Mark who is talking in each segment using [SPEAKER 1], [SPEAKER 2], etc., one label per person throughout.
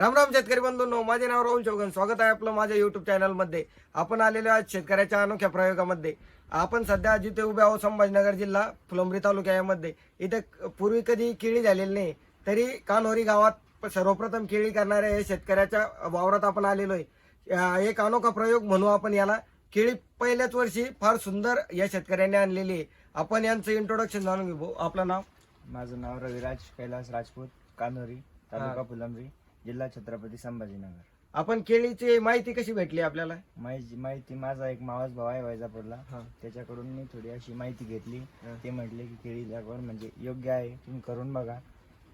[SPEAKER 1] राम राम शेतकरी बंधूंनो माझे नाव राहुल चौगन स्वागत आहे आपलं माझ्या युट्यूब चॅनलमध्ये आपण आलेलो आहोत शेतकऱ्याच्या अनोख्या प्रयोगामध्ये. आपण सध्या जिथे उभे आहोत संभाजीनगर जिल्हा फुलंब्री तालुक्यामध्ये इथे पूर्वी कधी केळी झालेली नाही तरी कानोरी गावात सर्वप्रथम केळी करणाऱ्या या शेतकऱ्याच्या वावरात आपण आलेलो आहे. एक अनोखा प्रयोग म्हणू आपण याला. केळी पहिल्याच वर्षी फार सुंदर या शेतकऱ्यांनी आणलेली आहे. आपण यांचं इंट्रोडक्शन जाणून घेऊ. आपलं नाव?
[SPEAKER 2] माझं नाव रविराज कैलास राजपूत कानोरी तालुका फुलंब्री. जिल्हा छत्रपती संभाजीनगर.
[SPEAKER 1] आपण केळीची माहिती कशी भेटली आपल्याला?
[SPEAKER 2] माहिती माहिती माझा एक मावस भाऊ आहे वैजापूरला.
[SPEAKER 1] हा.
[SPEAKER 2] त्याच्याकडून मी थोडी अशी माहिती घेतली.
[SPEAKER 1] हा.
[SPEAKER 2] ते म्हटले की केळी लागवड म्हणजे योग्य आहे तुम्ही करून बघा.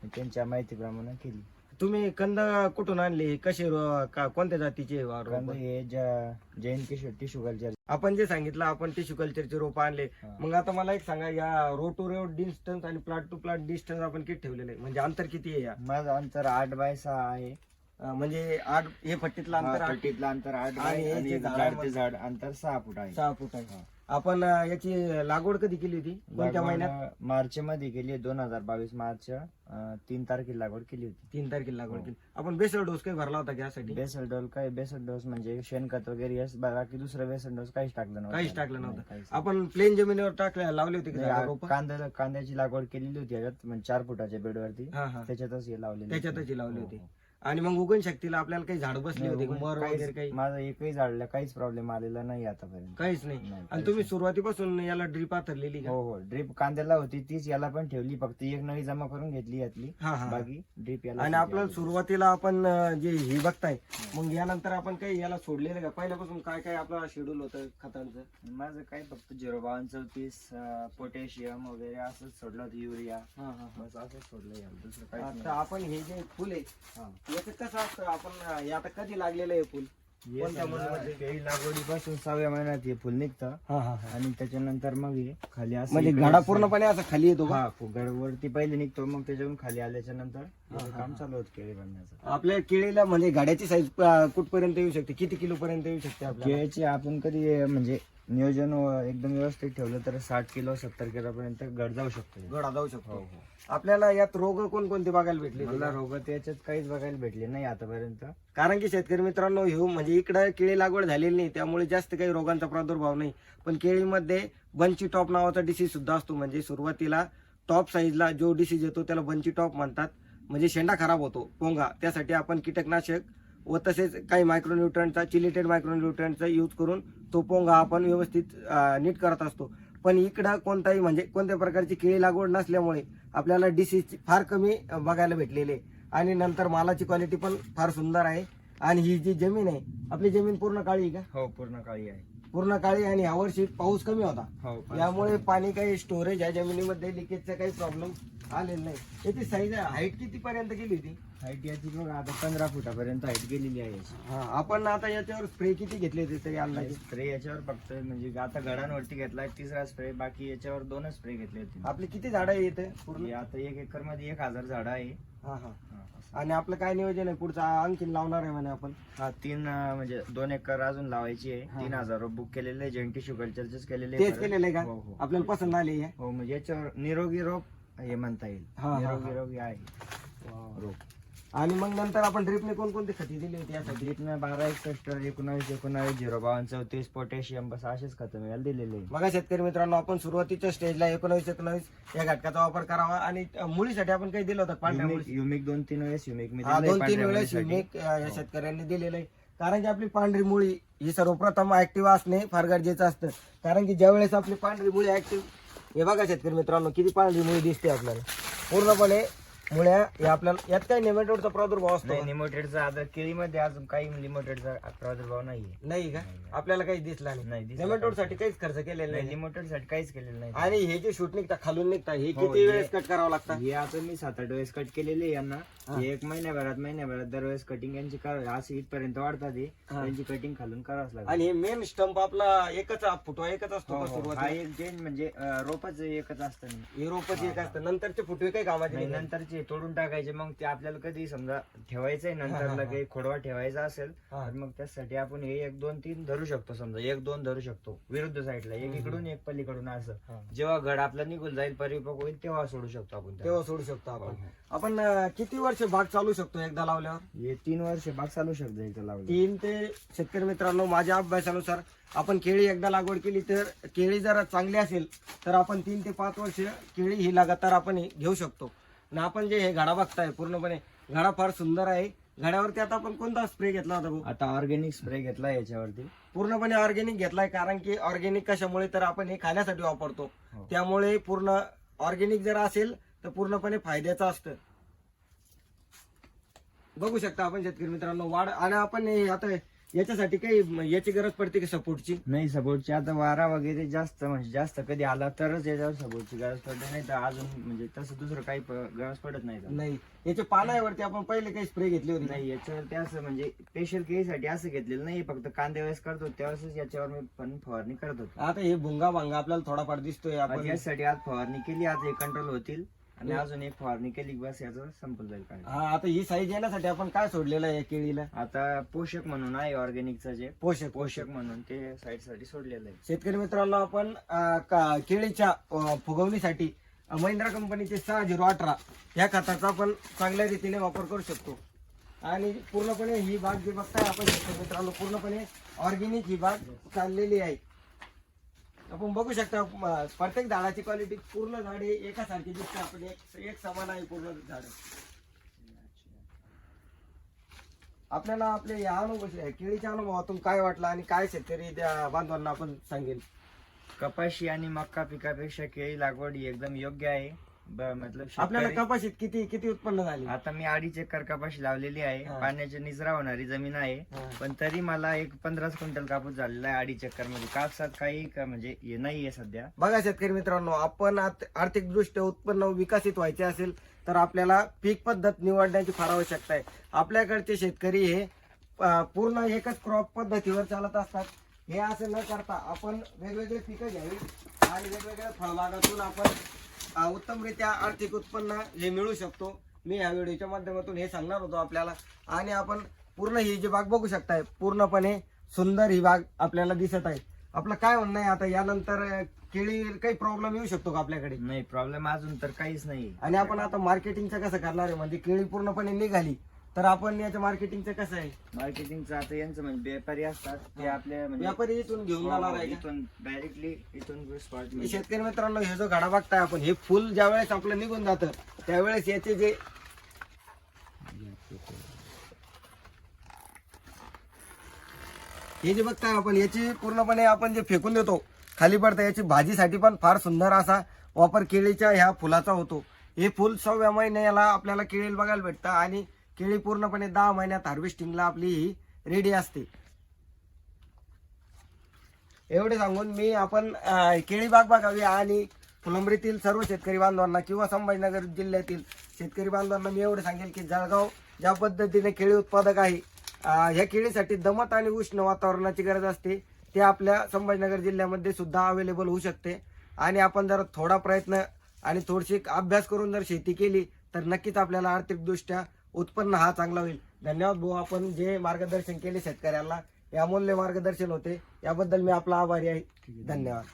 [SPEAKER 2] मी त्यांच्या माहितीप्रमाणे केली.
[SPEAKER 1] तुम्ही कंद कुठून आणले? कसे रो- का- कोणत्या जातीचे
[SPEAKER 2] हे ज- जैन किशोर टिशू कल्चर.
[SPEAKER 1] आपण जे सांगितलं आपण टिश्यू कल्चरचे रोप आणले.
[SPEAKER 2] हा.
[SPEAKER 1] मग आता मला एक सांगा या रो टू रोड डिस्टन्स आणि प्लॉट टू प्लॉट डिस्टन्स आपण किती ठेवलेलं? आहे म्हणजे अंतर किती आहे या?
[SPEAKER 2] माझं अंतर आठ बाय सहा आहे.
[SPEAKER 1] म्हणजे आठ हे पट्टीतलं अंतर
[SPEAKER 2] हा,
[SPEAKER 1] आठ.
[SPEAKER 2] पट्टीतलं अंतर आठ
[SPEAKER 1] आणि
[SPEAKER 2] बाय
[SPEAKER 1] हे
[SPEAKER 2] आणि
[SPEAKER 1] जे
[SPEAKER 2] झाड
[SPEAKER 1] झाडांमध्ये-
[SPEAKER 2] ते झाड अंतर सहा फूट आहे.
[SPEAKER 1] सहा फूट आहे.
[SPEAKER 2] हा.
[SPEAKER 1] आपण अं, याची लागवड कधी केली होती? कोणत्या महिन्यात?
[SPEAKER 2] मार्च मध्ये केली दोन हजार बावीस मार्च अं, तीन तारखेला लागवड केली होती.
[SPEAKER 1] तीन तारखेला लागवड
[SPEAKER 2] हो.
[SPEAKER 1] केली. आपण बेसल डोस काही भरला होता का यासाठी?
[SPEAKER 2] बेसल डोस काय बेसल डोस म्हणजे शेणखत वगैरे यस बाकी दुसरं बेसल डोस काहीच टाकलं नव्हतं.
[SPEAKER 1] काहीच टाकलं
[SPEAKER 2] नाही,
[SPEAKER 1] नव्हतं
[SPEAKER 2] काहीच
[SPEAKER 1] आपण प्लेन जमिनीवर टाकले लावले होते का
[SPEAKER 2] नाही.
[SPEAKER 1] झाडं, रोपं?
[SPEAKER 2] कांद्याला कांद्याची लागवड केलेली होती याच्यात म्हणजे चार फुटाच्या बेडवरती.
[SPEAKER 1] हा हा.
[SPEAKER 2] त्याच्यातच हे लावलेली
[SPEAKER 1] त्याच्यातच हे लावली
[SPEAKER 2] हो,
[SPEAKER 1] होती. आणि मग उगण शक्तीला आपल्याला काही झाड बसली होती मर वगैरे काही.
[SPEAKER 2] माझं एकही झाडला काहीच प्रॉब्लेम आलेला नाही आतापर्यंत.
[SPEAKER 1] काहीच नाही.
[SPEAKER 2] नाही,
[SPEAKER 1] आणि तुम्ही. सुरुवातीपासून याला ड्रीप आथरलेली का?
[SPEAKER 2] हो हो. ड्रीप कांद्याला होती तीच याला पण ठेवली फक्त एक नळी जमा करून घेतली यातली.
[SPEAKER 1] हा हा
[SPEAKER 2] बाकी ड्रीप याला
[SPEAKER 1] आणि आपल्याला सुरुवातीला आपण अं, जे ही बघताय मग यानंतर आपण काही याला सोडलेलं का? पहिल्यापासून काय काय आपलं शेड्यूल होतं खतांचं?
[SPEAKER 2] माझं काय फक्त झिरो बावन चौतीस पोटॅशियम वगैरे असंच सोडलं होतं युरिया. बस असंच सोडलं याला. दुसरं काहीच
[SPEAKER 1] आता
[SPEAKER 2] नाही.
[SPEAKER 1] आपण हे जे फुल आहे
[SPEAKER 2] हा.
[SPEAKER 1] याचं कसं असतं आपण अं, हे आता कधी लागलेलं आहे फुल कोणत्या
[SPEAKER 2] समजा
[SPEAKER 1] मधूनमध्ये?
[SPEAKER 2] केळी लागवडीपासून सहाव्या महिन्यात हे फुल निघतं. आणि त्याच्यानंतर मग हे खाली असं
[SPEAKER 1] म्हणजे
[SPEAKER 2] इकडे
[SPEAKER 1] घडा
[SPEAKER 2] असं-
[SPEAKER 1] पूर्णपणे असं खाली येतो का?
[SPEAKER 2] हा गडवरती पहिले निघतो मग त्याच्यावरून खाली आल्याच्यानंतर याचं काम चालू होतं केळी बनण्याचं
[SPEAKER 1] आपल्या केळीला म्हणजे गाड्याची साईज कुठपर्यंत येऊ शकते? किती किलो पर्यंत येऊ शकते आपल्याला?
[SPEAKER 2] केळीची आपण कधी म्हणजे नियोजन एकदम व्यवस्थित ठेवलं तर साठ किलो सत्तर किलो पर्यंत गड जाऊ शकतो.
[SPEAKER 1] गडा जाऊ
[SPEAKER 2] हो
[SPEAKER 1] शकतो.
[SPEAKER 2] हो
[SPEAKER 1] आपल्याला यात रोग कोणकोणते बघायला भेटले
[SPEAKER 2] मला रोग याच्यात काहीच बघायला भेटले नाही आतापर्यंत.
[SPEAKER 1] कारण की शेतकरी मित्रांनो ह्यो म्हणजे इकडं केळी लागवड झालेली नाही त्यामुळे जास्त काही रोगांचा प्रादुर्भाव नाही. पण केळीमध्ये बंची टॉप नावाचा डिसीज सुद्धा असतो. म्हणजे सुरुवातीला टॉप साईजला जो डिसीज येतो त्याला बंची टॉप म्हणतात. म्हणजे शेंडा खराब होतो पोंगा. त्यासाठी आपण कीटकनाशक व तसेच काही मायक्रोन्युट्रंटचा चिलिटेड मायक्रोन्युट्रंटचा यूज करून तो पोंगा आपण व्यवस्थित नीट करत असतो. पण इकडं कोणताही म्हणजे कोणत्या प्रकारची केळी लागवड नसल्यामुळे आपल्याला डिसीज फार कमी बघायला भेटलेले आहे. आणि नंतर मालाची क्वालिटी पण फार सुंदर आहे. आणि ही जी जमीन आहे आपली जमीन पूर्ण काळी आहे का?
[SPEAKER 2] हो पूर्ण काळी आहे.
[SPEAKER 1] पूर्ण काळी आणि यावर्षी पाऊस कमी होता.
[SPEAKER 2] हो
[SPEAKER 1] यामुळे पाणी काही स्टोरेज या जमिनीमध्ये लिकेजचा काही प्रॉब्लेम आलेला नाही. याची साईज हाईट किती पर्यंत गेली होती?
[SPEAKER 2] हाईट याची बघा आता पंधरा फुटापर्यंत हाईट गेलेली आहे. याची
[SPEAKER 1] हा आपण आता याच्यावर स्प्रे किती घेतले होते तरी अंदाजे?
[SPEAKER 2] स्प्रे याच्यावर फक्त म्हणजे आता गडांवरती घेतलाय तिसरा स्प्रे बाकी याच्यावर दोनच स्प्रे घेतले होते.
[SPEAKER 1] आपली किती झाडं आहे इथे पूर्ण?
[SPEAKER 2] हे आता एक एकरमध्ये एक हजार झाड आहे.
[SPEAKER 1] हा हा.
[SPEAKER 2] हा.
[SPEAKER 1] आणि आपलं काय नियोजन आहे? पुढचं आणखीन लावणार आहे म्हणे आपण?
[SPEAKER 2] हा तीन अं, म्हणजे दोन एकर अजून लावायची
[SPEAKER 1] हा,
[SPEAKER 2] आहे तीन
[SPEAKER 1] हा.
[SPEAKER 2] हजार बुक केलेले टिश्यू कल्चरचेच केलेले
[SPEAKER 1] तेच
[SPEAKER 2] परत.
[SPEAKER 1] केलेलं आहे का?
[SPEAKER 2] हो हो.
[SPEAKER 1] आपल्याला पसंत आली आहे?
[SPEAKER 2] हो म्हणजे याच्यावर निरोगी रोप हे म्हणता येईल.
[SPEAKER 1] हा, हा,
[SPEAKER 2] निरोगी
[SPEAKER 1] हा.
[SPEAKER 2] रोगी आहे.
[SPEAKER 1] आणि मग नंतर आपण ड्रिपने कोणकोणती खती दिली होती? यासाठी
[SPEAKER 2] ड्रीपनं बारा एकसष्ट एकोणावीस एकोणावीस झिरो बावन्न चौतीस पोटॅशियम बस असेच खतं मिळायला दिलेले.
[SPEAKER 1] बघा शेतकरी मित्रांनो आपण सुरुवातीच्या स्टेजला एकोणावीस एकोणावीस या घटकाचा वापर करावा आणि अं, मुळीसाठी आपण काही दिलं होतं पांढऱ्या
[SPEAKER 2] युमिक युमिक दोन तीन वेळेस युमिक मी
[SPEAKER 1] हा
[SPEAKER 2] दिलंय
[SPEAKER 1] दोन तीन
[SPEAKER 2] पांढऱ्या
[SPEAKER 1] वेळेस
[SPEAKER 2] मुळीसाठी.
[SPEAKER 1] युनिक या
[SPEAKER 2] हो.
[SPEAKER 1] शेतकऱ्यांनी दिलेलं आहे. कारण की आपली पांढरी मुळी ही सर्वप्रथम ऍक्टिव्ह असणे फार गरजेचं असतं. कारण की ज्या वेळेस आपली पांढरी मुळी ऍक्टिव्ह हे बघा शेतकरी मित्रांनो किती पांढरी मुळी दिसते आपल्याला. पूर्णपणे मुळ्या हे आपल्याला यात काही नेमॅटोडचा प्रादुर्भाव असतो
[SPEAKER 2] नाही
[SPEAKER 1] का?
[SPEAKER 2] निमोटेडचा आता केळीमध्ये अजून काही निमोटेडचा प्रादुर्भाव नाहीये.
[SPEAKER 1] नाही का. आपल्याला काही दिसला
[SPEAKER 2] नाही,
[SPEAKER 1] नाही
[SPEAKER 2] दिसला
[SPEAKER 1] नेमॅटोडसाठी काहीच खर्च केलेला
[SPEAKER 2] नाही.
[SPEAKER 1] नाही.
[SPEAKER 2] निमोटेडसाठी काहीच केलेलं नाही.
[SPEAKER 1] आणि हे जे शूट निघतात खालून निघतात हे
[SPEAKER 2] हो,
[SPEAKER 1] किती
[SPEAKER 2] हे-
[SPEAKER 1] वेळेस कट करावं लागतं?
[SPEAKER 2] हे आता मी सात आठ वेळेस कट केलेले यांना.
[SPEAKER 1] हा.
[SPEAKER 2] हे एक महिन्याभरात महिन्याभरात दरवेळेस कटिंग यांची कर असे इथपर्यंत वाढतात हे.
[SPEAKER 1] हा.
[SPEAKER 2] त्यांची कटिंग खालून करावंच लागतं.
[SPEAKER 1] आणि हे मेन स्टंप आपला एकच फुटवा एकच असतो
[SPEAKER 2] हो,
[SPEAKER 1] का
[SPEAKER 2] हो.
[SPEAKER 1] सुरुवातीला?
[SPEAKER 2] एक जे म्हणजे रोपच एकच असतं.
[SPEAKER 1] हे रोपच एक असतं. नंतरचे फुटवे काही कामाचे
[SPEAKER 2] नाही
[SPEAKER 1] नाही.
[SPEAKER 2] नंतरचे असे तोडून टाकायचे मग ते आपल्याला कधी समजा ठेवायचंय
[SPEAKER 1] हा, हा,
[SPEAKER 2] नंतरला
[SPEAKER 1] हा.
[SPEAKER 2] काही खोडवा ठेवायचा असेल
[SPEAKER 1] हा.
[SPEAKER 2] तर मग त्यासाठी आपण हे एक दोन तीन धरू शकतो समजा एक दोन धरू शकतो विरुद्ध साईडला एक. इकडून एक पलीकडून असं
[SPEAKER 1] हा.
[SPEAKER 2] जेव्हा घड आपला निघून जाईल परिपक्व होईल तेव्हा सोडू शकतो आपण.
[SPEAKER 1] तेव्हा सोडू शकतो आपण
[SPEAKER 2] हो,
[SPEAKER 1] आपण अं, किती वर्ष बाग चालू शकतो एकदा लावल्यावर
[SPEAKER 2] हे तीन वर्ष बाग चालू शकतो इथं लावलं
[SPEAKER 1] तीन ते शेतकरी मित्रांनो माझ्या अभ्यासानुसार आपण केळी एकदा लागवड केली तर केळी जर चांगली असेल तर आपण तीन ते पाच वर्ष केळी ही लगातार आपण ही घेऊ शकतो आणि आपण जे हे घडा बघताय पूर्णपणे घडा फार सुंदर आहे. घड्यावरती आता आपण कोणता स्प्रे घेतला होता भाऊ?
[SPEAKER 2] आता ऑर्गॅनिक स्प्रे घेतला याच्यावरती.
[SPEAKER 1] पूर्णपणे ऑर्गॅनिक घेतलाय कारण की ऑर्गॅनिक कशामुळे तर आपण हे खाण्यासाठी वापरतो.
[SPEAKER 2] हो.
[SPEAKER 1] त्यामुळे पूर्ण ऑर्गॅनिक जर असेल तर पूर्णपणे फायद्याचं असतं. बघू शकता आपण शेतकरी मित्रांनो वाढ आणि आपण हे आता याच्यासाठी काही याची गरज पडते की सपोर्टची
[SPEAKER 2] नाही सपोर्टची आता वारा वगैरे जास्त म्हणजे जास्त कधी आला तरच याच्यावर सपोर्टची गरज पडते. नाही तर अजून म्हणजे तसं दुसरं काही प- गरज पडत नाही त्याला.
[SPEAKER 1] नाही. याच्या पानावरती आपण पहिले काही स्प्रे घेतली होती
[SPEAKER 2] नाही याच्यावरती असं म्हणजे स्पेशल केळीसाठी असं घेतलेलं नाही. फक्त कांदे वेळेस करतो त्यावेळेस याच्यावर मी पण फवारणी करत होतो.
[SPEAKER 1] आता हे भुंगा भांगा आपल्याला थोडाफार दिसतोय. आपण
[SPEAKER 2] यासाठी आज फवारणी केली. आज हे कंट्रोल होतील. आणि अजून एक फवारणी केली की बस याचं संपून जाईल काय
[SPEAKER 1] हा आता ही साईज येण्यासाठी आपण काय सोडलेलं आहे केळीला?
[SPEAKER 2] आता पोषक म्हणून आहे ऑर्गॅनिकचं जे.
[SPEAKER 1] पोषक
[SPEAKER 2] पोषक. म्हणून ते साईडसाठी सोडलेलं आहे.
[SPEAKER 1] शेतकरी मित्रांनो आपण अं, का- केळीच्या अं, फुगवणीसाठी अं, महिंद्रा कंपनीचे सहा झिरो अठरा या खताचा आपण चांगल्या रीतीने वापर करू शकतो. आणि पूर्णपणे ही बाग जी बघताय आपण शेतकरी मित्रांनो पूर्णपणे ऑर्गेनिक ही बाग चाललेली आहे. आपण बघू शकता म, प्रत्येक झाडाची क्वालिटी पूर्ण झाड हे एकासारखी दिसते आपण एक एक समान आहे पूर्ण झाड. आपल्याला आपले या अनुभव केळीच्या अनुभवातून काय वाटलं आणि काय शेतकरी त्या बांधवांना आपण सांगेल?
[SPEAKER 2] कपाशी आणि मक्का पिकापेक्षा केळी लागवड ही एकदम योग्य आहे.
[SPEAKER 1] आपल्याला
[SPEAKER 2] शेतकरी-
[SPEAKER 1] कपाशीत किती किती उत्पन्न झाले?
[SPEAKER 2] आता मी अडीच एकर कपाशी लावलेली आहे.
[SPEAKER 1] हा.
[SPEAKER 2] पाण्याची निचरा होणारी जमीन आहे. पण तरी मला एक पंधराच क्विंटल कापूस झालेला आहे अडीच एकरमध्ये कापसात काही का- म्हणजे हे नाहीये सध्या.
[SPEAKER 1] बघा शेतकरी मित्रांनो आपण आत- आर्थिकदृष्ट्या उत्पन्न विकसित व्हायचे असेल तर आपल्याला पीक पद्धत निवडण्याची फार आवश्यकता आहे. आपल्याकडचे शेतकरी हे अं, पूर्ण एकच क्रॉप पद्धतीवर चालत असतात. हे असं न करता आपण वेगवेगळे पिकं घ्यावी आणि वेगवेगळ्या फळबागातून आपण उत्तमरित्या आर्थिक उत्पन्न हे मिळू शकतो. मी या व्हिडिओच्या माध्यमातून हे सांगणार होतो आपल्याला. आणि आपण पूर्ण ही जी बाग बघू शकताय पूर्णपणे सुंदर ही बाग आपल्याला दिसत आहे. आपलं काय म्हणणं आहे आता? यानंतर केळी काही प्रॉब्लेम येऊ शकतो का आपल्याकडे?
[SPEAKER 2] नाही प्रॉब्लेम अजून तर काहीच नाही
[SPEAKER 1] आणि आपण आता मार्केटिंगचं कसं करणार आहे? म्हणजे केळी पूर्णपणे निघाली. तर आपण याच्या मार्केटिंगचं कसं आहे?
[SPEAKER 2] मार्केटिंगचं आता यांचं म्हणजे व्यापारी असतात ते आपल्या म्हणजे
[SPEAKER 1] व्यापारी इथून घेऊन जाणार आहे का?
[SPEAKER 2] इथून डायरेक्टली इथून स्पॉट
[SPEAKER 1] हे शेतकरी मित्रांनो हे जो घडा बघताय आपण हे फुल ज्या वेळेस आपलं निघून जातं त्यावेळेस याचे जे हे जे बघताय आपण याची पूर्णपणे आपण जे फेकून देतो खाली पडतं याची भाजीसाठी पण फार सुंदर असा वापर केळीच्या ह्या फुलाचा होतो. हे फुल सव्या महिन्याला आपल्याला केळी बघायला भेटतं आणि केळी पूर्णपणे दहा महिन्यात हार्वेस्टिंगला आपली ही रेडी असते. एवढे सांगून मी आपण केळी बाग बघावी आणि फुलंब्रीतील सर्व शेतकरी बांधवांना किंवा संभाजीनगर जिल्ह्यातील शेतकरी बांधवांना मी एवढे सांगेल की जळगाव ज्या पद्धतीने केळी उत्पादक आहे ह्या केळीसाठी दमट आणि उष्ण वातावरणाची गरज असते. ते आपल्या संभाजीनगर जिल्ह्यामध्ये सुद्धा अवेलेबल होऊ शकते. आणि आपण जर थोडा प्रयत्न आणि थोडीशी अभ्यास करून जर शेती केली तर नक्कीच आपल्याला आर्थिकदृष्ट्या उत्पन्न हा चांगला होईल. धन्यवाद भाऊ आपण जे मार्गदर्शन केले शेतकऱ्याला हे अमूल्य मार्गदर्शन होते. याबद्दल मी आपला आभारी आहे. धन्यवाद.